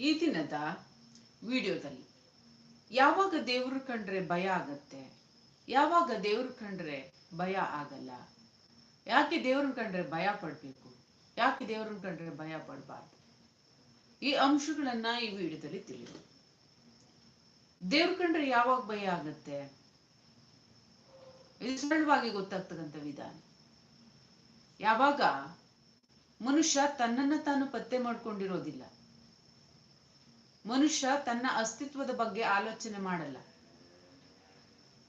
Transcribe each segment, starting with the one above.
ಈ ದಿನದ ವಿಡಿಯೋದಲ್ಲಿ ಯಾವಾಗ ದೇವ್ರು ಕಂಡ್ರೆ ಭಯ ಆಗತ್ತೆ? ಯಾವಾಗ ದೇವ್ರು ಕಂಡ್ರೆ ಭಯ ಆಗಲ್ಲ? ಯಾಕೆ ದೇವ್ರನ್ನ ಕಂಡ್ರೆ ಭಯ ಪಡ್ಬೇಕು? ಯಾಕೆ ದೇವ್ರನ್ನ ಕಂಡ್ರೆ ಭಯ ಪಡಬಾರ್ದು? ಈ ಅಂಶಗಳನ್ನ ಈ ವಿಡಿಯೋದಲ್ಲಿ ತಿಳಿಯೋಣ. ದೇವ್ರ ಕಂಡ್ರೆ ಯಾವಾಗ ಭಯ ಆಗತ್ತೆ? ಇದು ಸರಳವಾಗಿ ಗೊತ್ತಾಗ್ತಕ್ಕಂಥ ವಿಧಾನ. ಯಾವಾಗ ಮನುಷ್ಯ ತನ್ನನ್ನ ತಾನು ಪತ್ತೆ ಮಾಡ್ಕೊಂಡಿರೋದಿಲ್ಲ. ಮನುಷ್ಯ ತನ್ನ ಅಸ್ತಿತ್ವದ ಬಗ್ಗೆ ಆಲೋಚನೆ ಮಾಡಲ್ಲ.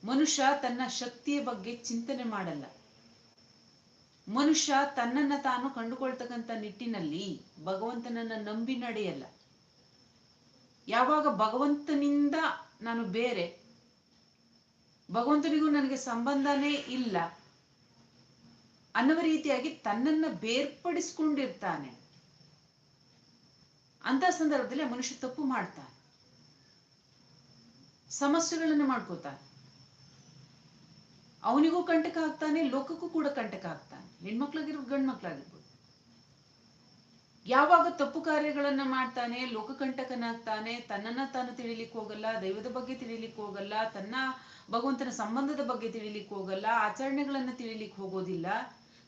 ಮನುಷ್ಯ ತನ್ನ ಶಕ್ತಿಯ ಬಗ್ಗೆ ಚಿಂತನೆ ಮಾಡಲ್ಲ. ಮನುಷ್ಯ ತನ್ನನ್ನ ತಾನು ಕಂಡುಕೊಳ್ತಕ್ಕಂಥ ನಿಟ್ಟಿನಲ್ಲಿ ಭಗವಂತನನ್ನ ನಂಬಿ ನಡೆಯಲ್ಲ. ಯಾವಾಗ ಭಗವಂತನಿಂದ ನಾನು ಬೇರೆ, ಭಗವಂತನಿಗೂ ನನಗೆ ಸಂಬಂಧನೇ ಇಲ್ಲ ಅನ್ನುವ ರೀತಿಯಾಗಿ ತನ್ನನ್ನ ಬೇರ್ಪಡಿಸ್ಕೊಂಡಿರ್ತಾನೆ. ಅಂತ ಸಂದರ್ಭದಲ್ಲಿ ಮನುಷ್ಯ ತಪ್ಪು ಮಾಡ್ತಾನೆ. ಸಮಸ್ಯೆಗಳನ್ನು ಮಾಡ್ಕೋತಾನೆ. ಅವನಿಗೂ ಕಂಟಕ ಆಗ್ತಾನೆ, ಲೋಕಕ್ಕೂ ಕೂಡ ಕಂಟಕ ಆಗ್ತಾನೆ. ಹೆಣ್ಮಕ್ಳಾಗಿರ್ಬೋದು ಗಂಡ್ ಮಕ್ಳಾಗಿರ್ಬೋದು ಯಾವಾಗ ತಪ್ಪು ಕಾರ್ಯಗಳನ್ನ ಮಾಡ್ತಾನೆ ಲೋಕಕಂಟಕನಾಗ್ತಾನೆ ತನ್ನನ್ನ ತಾನು ತಿಳಿಲಿಕ್ಕೆ ಹೋಗಲ್ಲ, ದೈವದ ಬಗ್ಗೆ ತಿಳಿಲಿಕ್ಕೆ ಹೋಗಲ್ಲ, ತನ್ನ ಭಗವಂತನ ಸಂಬಂಧದ ಬಗ್ಗೆ ತಿಳಿಲಿಕ್ಕೆ ಹೋಗಲ್ಲ, ಆಚರಣೆಗಳನ್ನ ತಿಳಿಲಿಕ್ಕೆ ಹೋಗೋದಿಲ್ಲ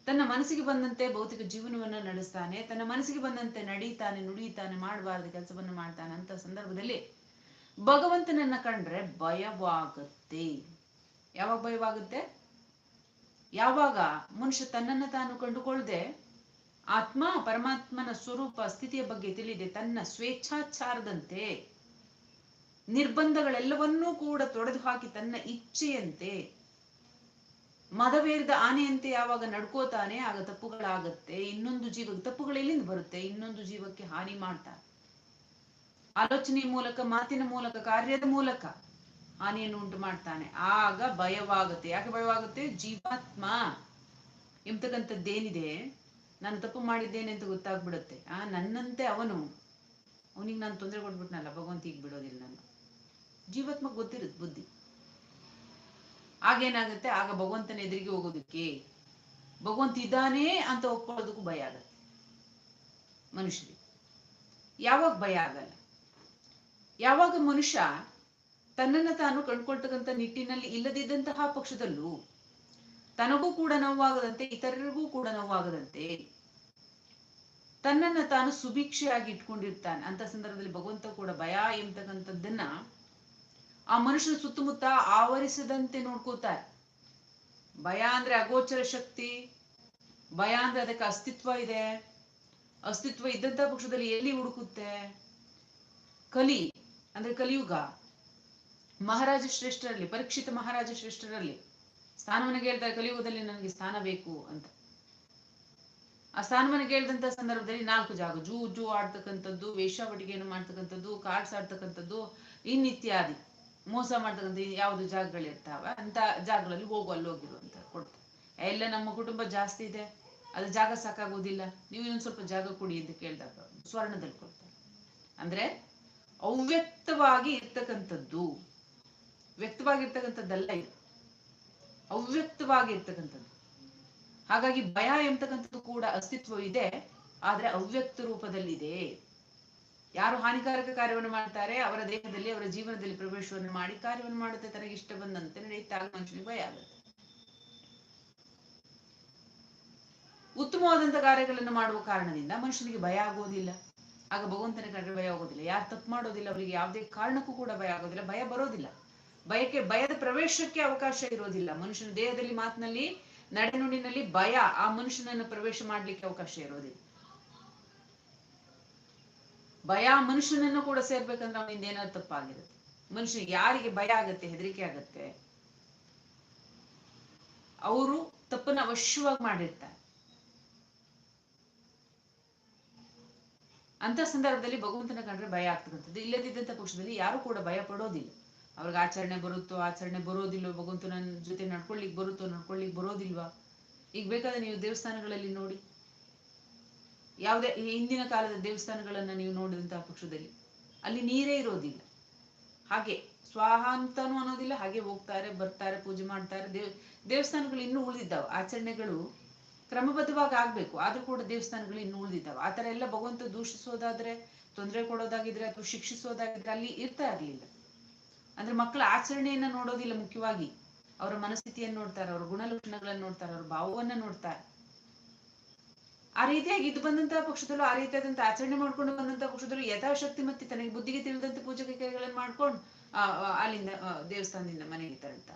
ತನ್ನ ಮನಸ್ಸಿಗೆ ಬಂದಂತೆ ಭೌತಿಕ ಜೀವನವನ್ನ ನಡೆಸ್ತಾನೆ, ತನ್ನ ಮನಸ್ಸಿಗೆ ಬಂದಂತೆ ನಡೀತಾನೆ ನುಡಿಯುತ್ತಾನೆ ಮಾಡಬಾರ್ದು ಕೆಲಸವನ್ನ ಮಾಡ್ತಾನೆ ಅಂತ ಸಂದರ್ಭದಲ್ಲಿ ಭಗವಂತನನ್ನ ಕಂಡ್ರೆ ಭಯವಾಗುತ್ತೆ. ಯಾವಾಗ ಭಯವಾಗುತ್ತೆ? ಯಾವಾಗ ಮನುಷ್ಯ ತನ್ನನ್ನ ತಾನು ಕಂಡುಕೊಳ್ಳದೆ ಆತ್ಮ ಪರಮಾತ್ಮನ ಸ್ವರೂಪ ಸ್ಥಿತಿಯ ಬಗ್ಗೆ ತಿಳಿದೆ, ತನ್ನ ಸ್ವೇಚ್ಛಾಚಾರದಂತೆ ನಿರ್ಬಂಧಗಳೆಲ್ಲವನ್ನೂ ಕೂಡ ತೊಡೆದು ಹಾಕಿ ತನ್ನ ಇಚ್ಛೆಯಂತೆ ಮದವೇರಿದ ಆನೆಯಂತೆ ಯಾವಾಗ ನಡ್ಕೋತಾನೆ, ಆಗ ತಪ್ಪುಗಳಾಗತ್ತೆ. ಇನ್ನೊಂದು ಜೀವ, ತಪ್ಪುಗಳು ಎಲ್ಲಿಂದ ಬರುತ್ತೆ? ಇನ್ನೊಂದು ಜೀವಕ್ಕೆ ಹಾನಿ ಮಾಡ್ತಾರೆ ಆಲೋಚನೆ ಮೂಲಕ, ಮಾತಿನ ಮೂಲಕ, ಕಾರ್ಯದ ಮೂಲಕ ಹಾನಿಯನ್ನು ಉಂಟು ಮಾಡ್ತಾನೆ. ಆಗ ಭಯವಾಗುತ್ತೆ. ಯಾಕೆ ಭಯವಾಗುತ್ತೆ? ಜೀವಾತ್ಮ ಎಂಬತಕ್ಕಂಥದ್ದೇನಿದೆ ನಾನು ತಪ್ಪು ಮಾಡಿದ್ದೇನೆ ಅಂತ ಗೊತ್ತಾಗ್ಬಿಡುತ್ತೆ. ಆ, ನನ್ನಂತೆ ಅವನು. ಅವನಿಗೆ ನಾನು ತೊಂದರೆ ಕೊಟ್ಬಿಟ್ನಲ್ಲ, ಭಗವಂತ ಈಗ ಬಿಡೋದಿಲ್ಲ ನಾನು. ಜೀವಾತ್ಮ ಗೊತ್ತಿರುತ್ತೆ ಬುದ್ಧಿ. ಆಗೇನಾಗುತ್ತೆ? ಆಗ ಭಗವಂತನ ಎದುರಿಗೆ ಹೋಗೋದಕ್ಕೆ. ಭಗವಂತ ಇದ್ದಾನೆ ಅಂತ ಒಪ್ಕೊಳ್ಳೋದಕ್ಕೂ ಭಯ ಆಗತ್ತೆ. ಮನುಷ್ಯರಿಗೆ. ಯಾವಾಗ ಭಯ ಆಗಲ್ಲ? ಯಾವಾಗ ಮನುಷ್ಯ ತನ್ನನ್ನ ತಾನು ಕಂಡುಕೊಳ್ತಕ್ಕಂಥ ನಿಟ್ಟಿನಲ್ಲಿ ಇಲ್ಲದಿದ್ದಂತಹ ಪಕ್ಷದಲ್ಲೂ ತನಗೂ ಕೂಡ ನೋವಾಗದಂತೆ, ಇತರರಿಗೂ ಕೂಡ ನೋವಾಗದಂತೆ ತನ್ನನ್ನ ತಾನು ಸುಭಿಕ್ಷೆಯಾಗಿ ಇಟ್ಕೊಂಡಿರ್ತಾನೆ. ಅಂತ ಸಂದರ್ಭದಲ್ಲಿ ಭಗವಂತ ಕೂಡ ಭಯ ಎಂಬತಕ್ಕಂಥದ್ದನ್ನ ಆ ಮನುಷ್ಯನ ಸುತ್ತಮುತ್ತ ಆವರಿಸದಂತೆ ನೋಡ್ಕೋತಾರೆ. ಭಯ ಅಂದ್ರೆ ಅಗೋಚರ ಶಕ್ತಿ, ಭಯ ಅಂದ್ರೆ ಅದಕ್ಕೆ ಅಸ್ತಿತ್ವ ಇದೆ. ಅಸ್ತಿತ್ವ ಇದ್ದಂತ ಪಕ್ಷದಲ್ಲಿ ಎಲ್ಲಿ ಹುಡುಕುತ್ತೆ? ಕಲಿ ಅಂದ್ರೆ ಕಲಿಯುಗ. ಮಹಾರಾಜ ಶ್ರೇಷ್ಠರಲ್ಲಿ, ಪರೀಕ್ಷಿತ ಮಹಾರಾಜ ಶ್ರೇಷ್ಠರಲ್ಲಿ ಸ್ಥಾನವನ್ನು ಕೇಳ್ತಾರೆ ಕಲಿಯುಗದಲ್ಲಿ ನನಗೆ ಸ್ಥಾನ ಬೇಕು ಅಂತ. ಆ ಸ್ಥಾನವನ್ನು ಕೇಳಿದಂತ ಸಂದರ್ಭದಲ್ಲಿ ನಾಲ್ಕು ಜಾಗ, ಜೂ ಜೂ ಆಡ್ತಕ್ಕಂಥದ್ದು ವೇಷಾವಟಿಕೆಯನ್ನು ಮಾಡ್ತಕ್ಕಂಥದ್ದು, ಕಾರ್ಡ್ಸ್ ಆಡ್ತಕ್ಕಂಥದ್ದು, ಇನ್ನಿತ್ಯಾದಿ. ಮೋಸ ಮಾಡ್ತಕ್ಕಂಥ ಯಾವ್ದು ಜಾಗಗಳಿರ್ತಾವ ಅಂತ ಜಾಗಗಳಲ್ಲಿ ಹೋಗು, ಅಲ್ಲಿ ಹೋಗಿರು ಅಂತ ಕೊಡ್ತಾರೆ. ಎಲ್ಲ ನಮ್ಮ ಕುಟುಂಬ ಜಾಸ್ತಿ ಇದೆ, ಅದು ಜಾಗ ಸಾಕಾಗೋದಿಲ್ಲ. ನೀವು ಇನ್ನೊಂದು ಸ್ವಲ್ಪ ಜಾಗ ಕೊಡಿ ಅಂತ ಕೇಳಿದಾಗ ಸ್ವರ್ಣದಲ್ಲಿ ಕೊಡ್ತಾರೆ. ಅಂದ್ರೆ ಅವ್ಯಕ್ತವಾಗಿ ಇರ್ತಕ್ಕಂಥದ್ದು ವ್ಯಕ್ತವಾಗಿರ್ತಕ್ಕಂಥದ್ದಲ್ಲ ಇದು. ಅವ್ಯಕ್ತವಾಗಿ ಇರ್ತಕ್ಕಂಥದ್ದು. ಹಾಗಾಗಿ ಭಯ ಎಂಬತಕ್ಕಂಥದ್ದು ಕೂಡ ಅಸ್ತಿತ್ವ ಇದೆ ಆದ್ರೆ ಅವ್ಯಕ್ತ ರೂಪದಲ್ಲಿದೆ. ಯಾರು ಹಾನಿಕಾರಕ ಕಾರ್ಯವನ್ನು ಮಾಡ್ತಾರೆ, ಅವರ ದೇಹದಲ್ಲಿ, ಅವರ ಜೀವನದಲ್ಲಿ ಪ್ರವೇಶವನ್ನು ಮಾಡಿ ಕಾರ್ಯವನ್ನು ಮಾಡುತ್ತೆ, ತನಗೆ ಇಷ್ಟ ಬಂದಂತೆ ನಡೆಯುತ್ತಾಗ ಮನುಷ್ಯನಿಗೆ ಭಯ ಆಗುತ್ತೆ. ಉತ್ತಮವಾದಂತಹ ಕಾರ್ಯಗಳನ್ನು ಮಾಡುವ ಕಾರಣದಿಂದ ಮನುಷ್ಯನಿಗೆ ಭಯ ಆಗೋದಿಲ್ಲ. ಆಗ ಭಗವಂತನ ಕಡೆ ಭಯ ಆಗೋದಿಲ್ಲ. ಯಾರು ತಪ್ಪು ಮಾಡೋದಿಲ್ಲ, ಅವರಿಗೆ ಯಾವುದೇ ಕಾರಣಕ್ಕೂ ಕೂಡ ಭಯ ಆಗೋದಿಲ್ಲ, ಭಯ ಬರೋದಿಲ್ಲ. ಭಯಕ್ಕೆ, ಭಯದ ಪ್ರವೇಶಕ್ಕೆ ಅವಕಾಶ ಇರೋದಿಲ್ಲ. ಮನುಷ್ಯನ ದೇಹದಲ್ಲಿ ಮಾತಿನಲ್ಲಿ, ನಡೆನುಡಿನಲ್ಲಿ ಭಯ, ಆ ಮನುಷ್ಯನನ್ನು ಪ್ರವೇಶ ಮಾಡ್ಲಿಕ್ಕೆ ಅವಕಾಶ ಇರೋದಿಲ್ಲ. ಭಯ ಮನುಷ್ಯನನ್ನು ಕೂಡ ಸೇರ್ಬೇಕಂದ್ರೆ ಅವನಿಂದ ಏನಾದ್ರು ತಪ್ಪಾಗಿರುತ್ತೆ. ಮನುಷ್ಯನಿಗೆ ಯಾರಿಗೆ ಭಯ ಆಗತ್ತೆ, ಹೆದರಿಕೆ ಆಗತ್ತೆ, ಅವರು ತಪ್ಪನ್ನ ಅವಶ್ಯವಾಗಿ ಮಾಡಿರ್ತಾರೆ. ಅಂತ ಸಂದರ್ಭದಲ್ಲಿ ಭಗವಂತನ ಕಂಡ್ರೆ ಭಯ ಆಗ್ತಕ್ಕಂಥದ್ದು. ಇಲ್ಲದಿದ್ದಂತ ಪಕ್ಷದಲ್ಲಿ ಯಾರು ಕೂಡ ಭಯ ಪಡೋದಿಲ್ಲ. ಅವ್ರಿಗೆ ಆಚರಣೆ ಬರುತ್ತೋ, ಆಚರಣೆ ಬರೋದಿಲ್ವೋ, ಭಗವಂತನ ಜೊತೆ ನಡ್ಕೊಳ್ಳಿಕ್ ಬರುತ್ತೋ, ನಡ್ಕೊಳ್ಳಿಕ್ ಬರೋದಿಲ್ವಾ? ಈಗ ಬೇಕಾದ್ರೆ ನೀವು ದೇವಸ್ಥಾನಗಳಲ್ಲಿ ನೋಡಿ. ಯಾವುದೇ ಹಿಂದಿನ ಕಾಲದ ದೇವಸ್ಥಾನಗಳನ್ನ ನೀವು ನೋಡಿದಂತಹ ಪಕ್ಷದಲ್ಲಿ ಅಲ್ಲಿ ನೀರೇ ಇರೋದಿಲ್ಲ. ಹಾಗೆ ಸ್ವಾಹ ಅಂತಾನು ಅನ್ನೋದಿಲ್ಲ, ಹಾಗೆ ಹೋಗ್ತಾರೆ, ಬರ್ತಾರೆ, ಪೂಜೆ ಮಾಡ್ತಾರೆ. ದೇವ್, ದೇವಸ್ಥಾನಗಳು ಇನ್ನೂ ಉಳಿದಿದ್ದಾವೆ. ಆಚರಣೆಗಳು ಕ್ರಮಬದ್ಧವಾಗಿ ಆಗ್ಬೇಕು. ಆದ್ರೂ ಕೂಡ ದೇವಸ್ಥಾನಗಳು ಇನ್ನೂ ಉಳಿದಿದ್ದಾವೆ. ಆ ಥರ ಎಲ್ಲ ಭಗವಂತ ದೂಷಿಸೋದಾದ್ರೆ, ತೊಂದರೆ ಕೊಡೋದಾಗಿದ್ರೆ ಅಥವಾ ಶಿಕ್ಷಿಸೋದಾಗಿದ್ರೆ ಅಲ್ಲಿ ಇರ್ತಾ ಇರ್ಲಿಲ್ಲ. ಅಂದ್ರೆ ಮಕ್ಕಳ ಆಚರಣೆಯನ್ನ ನೋಡೋದಿಲ್ಲ ಮುಖ್ಯವಾಗಿ. ಅವರ ಮನಸ್ಥಿತಿಯನ್ನು ನೋಡ್ತಾರೆ, ಅವರ ಗುಣಲಕ್ಷಣಗಳನ್ನು ನೋಡ್ತಾರೆ, ಅವ್ರ ಭಾವವನ್ನ ನೋಡ್ತಾರೆ. ಆ ರೀತಿಯಾಗಿ ಇದು ಬಂದಂತಹ ಪಕ್ಷದಲ್ಲೂ ಆ ರೀತಿಯಾದಂತ ಆಚರಣೆ ಮಾಡ್ಕೊಂಡು ಬಂದಂತಹ ಪಕ್ಷದಲ್ಲೂ ಯಥಾಶಕ್ತಿ ಮತ್ತೆ ತನಗೆ ಬುದ್ಧಿಗೆ ತಿಳಿದಂತ ಪೂಜೆ ಕೈಗಳನ್ನು ಮಾಡ್ಕೊಂಡು ಅಲ್ಲಿಂದ ದೇವಸ್ಥಾನದಿಂದ ಮನೆಗೆ ತರಂತ.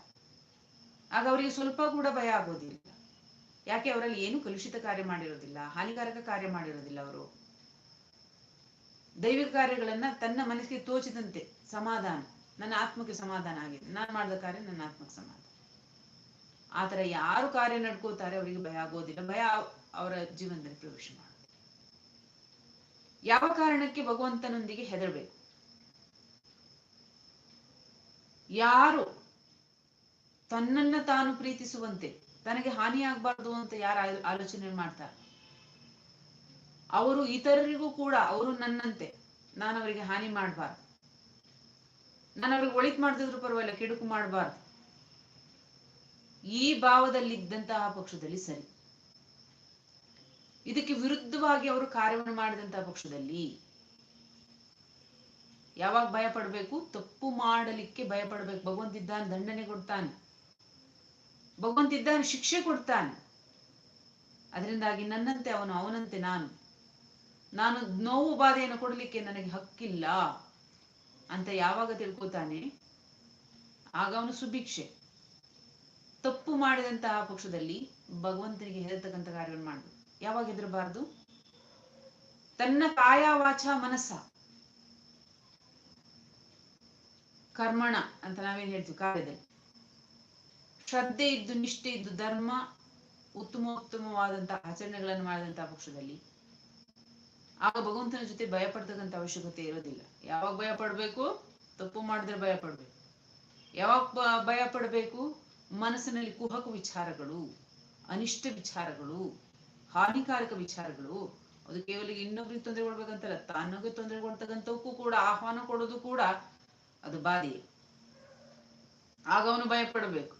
ಆಗ ಅವರಿಗೆ ಸ್ವಲ್ಪ ಕೂಡ ಭಯ ಆಗೋದಿಲ್ಲ. ಯಾಕೆ ಅವರಲ್ಲಿ ಏನು ಕಲುಷಿತ ಕಾರ್ಯ ಮಾಡಿರೋದಿಲ್ಲ, ಹಾನಿಕಾರಕ ಕಾರ್ಯ ಮಾಡಿರೋದಿಲ್ಲ ಅವರು. ದೈವಿಕ ಕಾರ್ಯಗಳನ್ನ ತನ್ನ ಮನಸ್ಸಿಗೆ ತೋಚಿದಂತೆ ಸಮಾಧಾನ, ನನ್ನ ಆತ್ಮಕ್ಕೆ ಸಮಾಧಾನ ಆಗಿದೆ, ನಾನು ಮಾಡಿದ ಕಾರ್ಯ ನನ್ನ ಆತ್ಮಕ್ಕೆ ಸಮಾಧಾನ. ಆತರ ಯಾರು ಕಾರ್ಯ ನಡ್ಕೋತಾರೆ ಅವರಿಗೆ ಭಯ ಆಗೋದಿಲ್ಲ. ಭಯ ಅವರ ಜೀವನದಲ್ಲಿ ಪ್ರವೇಶ ಮಾಡುತ್ತೆ ಯಾವ ಕಾರಣಕ್ಕೆ ಭಗವಂತನೊಂದಿಗೆ ಹೆದರಬೇಕು? ಯಾರು ತನ್ನನ್ನ ತಾನು ಪ್ರೀತಿಸುವಂತೆ, ತನಗೆ ಹಾನಿಯಾಗಬಾರ್ದು ಅಂತ ಯಾರು ಆಲೋಚನೆ ಮಾಡ್ತಾರೆ? ಅವರು ಇತರರಿಗೂ ಕೂಡ ಅವರು ನನ್ನಂತೆ ನಾನು ಅವರಿಗೆ ಹಾನಿ ಮಾಡಬಾರ್ದು. ನಾನು ಅವ್ರಿಗೆ ಒಳಿತ್ ಮಾಡ್ತಿದ್ರು ಪರವಾಗಿಲ್ಲ, ಕೆಡುಕು ಮಾಡಬಾರ್ದು. ಈ ಭಾವದಲ್ಲಿದ್ದಂತಹ ಪಕ್ಷದಲ್ಲಿ ಸರಿ. ಇದಕ್ಕೆ ವಿರುದ್ಧವಾಗಿ ಅವರು ಕಾರ್ಯವನ್ನು ಮಾಡಿದಂತಹ ಪಕ್ಷದಲ್ಲಿ ಯಾವಾಗ ಭಯ ಪಡ್ಬೇಕು ತಪ್ಪು ಮಾಡಲಿಕ್ಕೆ ಭಯ ಪಡ್ಬೇಕು ಭಗವಂತ ಇದ್ದಾನೆ, ದಂಡನೆ ಕೊಡ್ತಾನೆ. ಭಗವಂತ ಇದ್ದಾನೆ, ಶಿಕ್ಷೆ ಕೊಡ್ತಾನೆ. ಅದರಿಂದಾಗಿ ನನ್ನಂತೆ ಅವನು, ಅವನಂತೆ ನಾನು. ನಾನು ನೋವು ಬಾಧೆಯನ್ನು ಕೊಡಲಿಕ್ಕೆ ನನಗೆ ಹಕ್ಕಿಲ್ಲ ಅಂತ ಯಾವಾಗ ತಿಳ್ಕೊತಾನೆ? ಆಗ ಅವನು ಸುಭಿಕ್ಷೆ. ತಪ್ಪು ಮಾಡಿದಂತಹ ಪಕ್ಷದಲ್ಲಿ ಭಗವಂತನಿಗೆ ಹೇಳ್ತಕ್ಕಂಥ ಕಾರ್ಯವನ್ನು ಮಾಡಬೇಕು. ಯಾವಾಗ ಹೆದರಬಾರ್ದು? ತನ್ನ ಕಾಯ ವಾಚ ಮನಸ್ಸ. ಕರ್ಮಣ ಅಂತ ನಾವೇನ್ ಹೇಳ್ತೀವಿ? ಕಾರ್ಯದಲ್ಲಿ ಶ್ರದ್ಧೆ ಇದ್ದು ನಿಷ್ಠೆ ಇದ್ದು ಧರ್ಮ ಉತ್ತಮೋತ್ತಮವಾದಂತಹ ಆಚರಣೆಗಳನ್ನು ಮಾಡಿದಂತಹ ಪಕ್ಷದಲ್ಲಿ ಆಗ ಭಗವಂತನ ಜೊತೆ ಭಯ ಪಡ್ತಕ್ಕಂಥ ಅವಶ್ಯಕತೆ ಇರೋದಿಲ್ಲ. ಯಾವಾಗ ಭಯ ಪಡ್ಬೇಕು ತಪ್ಪು ಮಾಡಿದ್ರೆ ಭಯ ಪಡ್ಬೇಕು ಯಾವಾಗ ಭಯ ಪಡ್ಬೇಕು ಮನಸ್ಸಿನಲ್ಲಿ ಕುಹಕ ವಿಚಾರಗಳು, ಅನಿಷ್ಟ ವಿಚಾರಗಳು. ಹಾನಿಕಾರಕ ವಿಚಾರಗಳು. ಅದು ಕೇವಲ ಇನ್ನೊಬ್ರಿಗೆ ತೊಂದರೆ ಕೊಡ್ಬೇಕಂತಲ್ಲ ತಾನಗೆ ತೊಂದರೆ ಕೊಡ್ತಕ್ಕಂಥವಕ್ಕೂ ಕೂಡ ಆಹ್ವಾನ ಕೊಡೋದು ಕೂಡ ಅದು ಬಾಧೆ. ಆಗ ಅವನು ಭಯ ಪಡಬೇಕು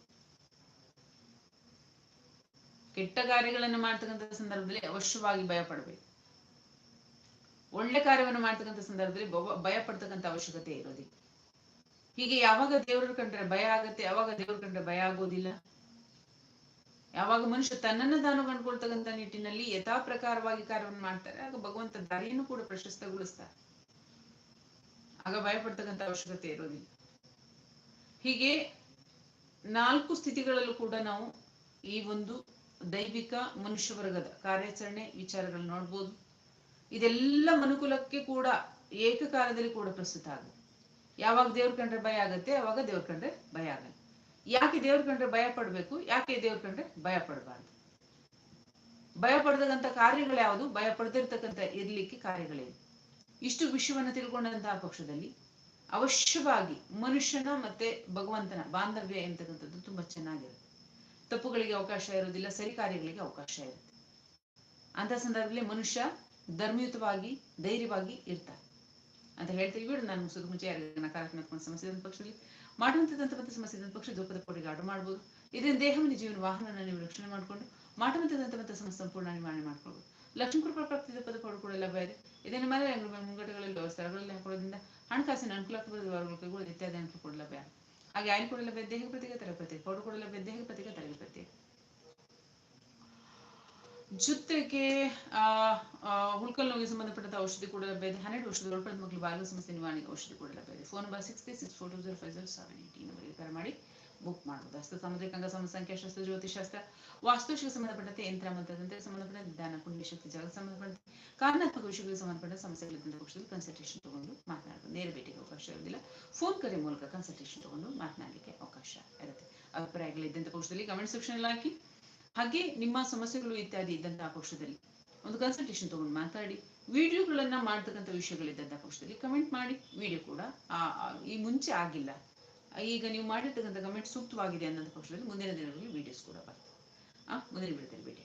ಕೆಟ್ಟ ಕಾರ್ಯಗಳನ್ನು ಮಾಡ್ತಕ್ಕಂಥ ಸಂದರ್ಭದಲ್ಲಿ ಅವಶ್ಯವಾಗಿ ಭಯ ಪಡಬೇಕು ಒಳ್ಳೆ ಕಾರ್ಯವನ್ನು ಮಾಡ್ತಕ್ಕಂಥ ಸಂದರ್ಭದಲ್ಲಿ ಭಯ ಪಡ್ತಕ್ಕಂಥ ಅವಶ್ಯಕತೆ ಇರೋದಿಲ್ಲ. ಹೀಗೆ ಯಾವಾಗ ದೇವರ ಕಂಡ್ರೆ ಭಯ ಆಗತ್ತೆ ಯಾವಾಗ ದೇವರು ಕಂಡ್ರೆ ಭಯ ಆಗೋದಿಲ್ಲ. ಯಾವಾಗ ಮನುಷ್ಯ ತನ್ನನ್ನ ತಾನು ಕಂಡುಕೊಳ್ತಕ್ಕಂಥ ನಿಟ್ಟಿನಲ್ಲಿ ಯಥಾ ಪ್ರಕಾರವಾಗಿ ಕಾರ್ಯವನ್ನು ಮಾಡ್ತಾರೆ, ಆಗ ಭಗವಂತ ದಾರಿಯನ್ನು ಕೂಡ ಪ್ರಶಸ್ತಗೊಳಿಸ್ತಾರೆ. ಆಗ ಭಯಪಡ್ತಕ್ಕಂಥ ಅವಶ್ಯಕತೆ ಇರೋದಿಲ್ಲ. ಹೀಗೆ ನಾಲ್ಕು ಸ್ಥಿತಿಗಳಲ್ಲೂ ಕೂಡ ನಾವು ಈ ಒಂದು ದೈವಿಕ ಮನುಷ್ಯ ವರ್ಗದ ಕಾರ್ಯಾಚರಣೆ ವಿಚಾರಗಳನ್ನ ನೋಡ್ಬೋದು. ಇದೆಲ್ಲ ಮನುಕುಲಕ್ಕೆ ಕೂಡ ಏಕಕಾಲದಲ್ಲಿ ಕೂಡ ಪ್ರಸ್ತುತ ಆಗುತ್ತೆ. ಯಾವಾಗ ದೇವ್ರ ಕಂಡ್ರೆ ಭಯ ಆಗತ್ತೆ ಯಾವಾಗ ದೇವ್ರ ಕಂಡ್ರೆ ಭಯ ಆಗಲ್ಲ ಯಾಕೆ ದೇವ್ರ ಕಂಡ್ರೆ ಭಯ ಪಡ್ಬೇಕು? ಯಾಕೆ ದೇವ್ರ ಕಂಡ್ರೆ ಭಯ ಪಡಬಾರ್ದು? ಭಯ ಪಡೆದಂತ ಕಾರ್ಯಗಳು ಯಾವುದು? ಭಯ ಪಡೆದಿರ್ತಕ್ಕಂಥ ಇರ್ಲಿಕ್ಕೆ ಕಾರ್ಯಗಳೇನು ಇಷ್ಟು ವಿಷಯವನ್ನ ತಿಳ್ಕೊಂಡಂತಹ ಪಕ್ಷದಲ್ಲಿ ಅವಶ್ಯವಾಗಿ ಮನುಷ್ಯನ ಮತ್ತೆ ಭಗವಂತನ ಬಾಂಧವ್ಯ ಎಂತಕ್ಕಂಥದ್ದು ತುಂಬಾ ಚೆನ್ನಾಗಿರುತ್ತೆ. ತಪ್ಪುಗಳಿಗೆ ಅವಕಾಶ ಇರೋದಿಲ್ಲ ಸರಿ ಕಾರ್ಯಗಳಿಗೆ ಅವಕಾಶ ಇರುತ್ತೆ. ಅಂತ ಸಂದರ್ಭದಲ್ಲಿ ಮನುಷ್ಯ ಧರ್ಮಯುತವಾಗಿ, ಧೈರ್ಯವಾಗಿ ಇರ್ತಾರೆ ಅಂತ ಹೇಳ್ತೀವಿ. ಬಿಡು, ನಾನು ಮುಗಿಸೋದು ಮುಂಚೆ ಯಾರಿಗೆ ನಕಾರಾತ್ಮಕ ಸಮಸ್ಯೆ ಇದ್ದ ಪಕ್ಷದಲ್ಲಿ. ಮಾಡುವಂಥದ್ದಂತ ಮತ್ತೆ ಸಮಸ್ಯೆ ಇದ್ದ ಪಕ್ಷ ಧೂಪದ ಮಾಡಬಹುದು ಆರ್ಡರ್ ಮಾಡ್ಬೋದು. ಇದರಿಂದ ದೇಹವನ್ನು ಜೀವನ ವಾಹನ ನೀವು ರಕ್ಷಣೆ ಮಾಡಿಕೊಂಡು ಮಾಡುವಂಥದ್ದಂತ ಮತ್ತೆ ಸಮಸ್ಯೆ ಸಂಪೂರ್ಣ ನಿವಾರಣೆ ಮಾಡ್ಕೊಳ್ಬೋದು. ಲಕ್ಷ್ಮೀ ಕೃಪಾ ಪ್ರಾಪ್ತಿ ಧೂಪದ ಕೊಡು ಕೂಡ ಲಭ್ಯ ಇದೆ. ಇದನ್ನು ಮನೆ ಮುಂಗಡಗಳಲ್ಲಿ ಸ್ಥಳಗಳಲ್ಲಿ ಹಾಕೊಳ್ಳೋದ್ರಿಂದ ಹಣಕಾಸಿನ ಅನುಕೂಲ ಕೈಗಳು ಇತ್ಯಾದಿ ಅನುಕೂಲ ಕೂಡ ಲಭ್ಯ ಹಾಗೆ ಆಯಿಲ್ ಕೂಡ ಲಭ್ಯ, ದೇಹ ಪ್ರತಿಗೆ ತರಪತಿ ಕೊಡು ಕೂಡ ಲಭ್ಯ, ದೇಹ ಜೊತೆಗೆ, ಆ ಹುಲ್ಕಲ್ ನೋವಿಗೆ ಸಂಬಂಧಪಟ್ಟಂತ ಔಷಧಿ ಕೂಡ ಲಭ್ಯ ಹನ್ನೆರಡು ವರ್ಷದ ಒಳಪಡಿದ ಮಕ್ಕಳು ಬಾಲ್ಯ ಸಮಸ್ಯೆ ನಿವಾರಣೆಗೆ ಔಷಧಿ ಕೂಡ ಲಭ್ಯ ಇದೆ phone number six three six four two zero five zero seven eight ಈ ನಂಬರ್ಗೆ ಕರೆ ಮಾಡಿ ಬುಕ್ ಮಾಡಬಹುದು ಹಸ್ತ ಸಾಮುದ್ರಿಕ ಅಂಗ ಸಂಖ್ಯಾಶಾಸ್ತ್ರ ಜ್ಯೋತಿಷಾಸ್ತ್ರ ವಾಸ್ತುಶಿಗೆ ಸಂಬಂಧಪಟ್ಟಂತೆ ಯಂತ್ರ ಮಂತ್ರದಂತೆ ಸಂಬಂಧಪಟ್ಟಂತೆ ಜ್ಞಾನ ಪುಣ್ಯಶಕ್ತಿ ಶಕ್ತಿ ಜಾಗಕ್ಕೆ ಸಂಬಂಧಪಟ್ಟಂತೆ ಕಾರಣಾತ್ಮಕ ವಿಷಯಗಳಿಗೆ ಸಂಬಂಧಪಟ್ಟ ಸಮಸ್ಯೆಗಳಿದ್ದಂಥ ಪಕ್ಷದಲ್ಲಿ ಕನ್ಸಲ್ಟೇಷನ್ ತಗೊಂಡು ಮಾತನಾಡಬಹುದು ನೇರ ಭೇಟಿಗೆ ಅವಕಾಶ ಇರೋದಿಲ್ಲ ಫೋನ್ ಕರೆ ಮೂಲಕ ಕನ್ಸಲ್ಟೇಷನ್ ತಗೊಂಡು ಮಾತನಾಡಲಿಕ್ಕೆ ಅವಕಾಶ ಇರುತ್ತೆ. ಅಭಿಪ್ರಾಯಗಳಿದ್ದಂಥ ಪಕ್ಷದಲ್ಲಿ ಕಮೆಂಟ್ ಸೆಕ್ಷನ್ ಹಾಕಿ. ಹಾಗೆ ನಿಮ್ಮ ಸಮಸ್ಯೆಗಳು ಇತ್ಯಾದಿ ಇದ್ದಂತಹ ಪಕ್ಷದಲ್ಲಿ ಒಂದು ಕನ್ಸಲ್ಟೇಷನ್ ತಗೊಂಡು ಮಾತಾಡಿ ವಿಡಿಯೋಗಳನ್ನ ಮಾಡ್ತಕ್ಕಂಥ ವಿಷಯಗಳಿದ್ದಂತಹ ಪಕ್ಷದಲ್ಲಿ ಕಮೆಂಟ್ ಮಾಡಿ ವಿಡಿಯೋ ಕೂಡ ಆ- ಈ ಮುಂಚೆ ಆಗಿಲ್ಲ. ಈಗ ನೀವು ಮಾಡಿರ್ತಕ್ಕಂಥ ಕಮೆಂಟ್ ಸೂಕ್ತವಾಗಿದೆ ಅನ್ನೋ ಪಕ್ಷದಲ್ಲಿ ಮುಂದಿನ ದಿನಗಳಲ್ಲಿ ವಿಡಿಯೋಸ್ ಕೂಡ ಬರ್ತದೆ ಆ, ಮುಂದಿನ ವಿಡಿಯೋದಲ್ಲಿ ಭೇಟಿ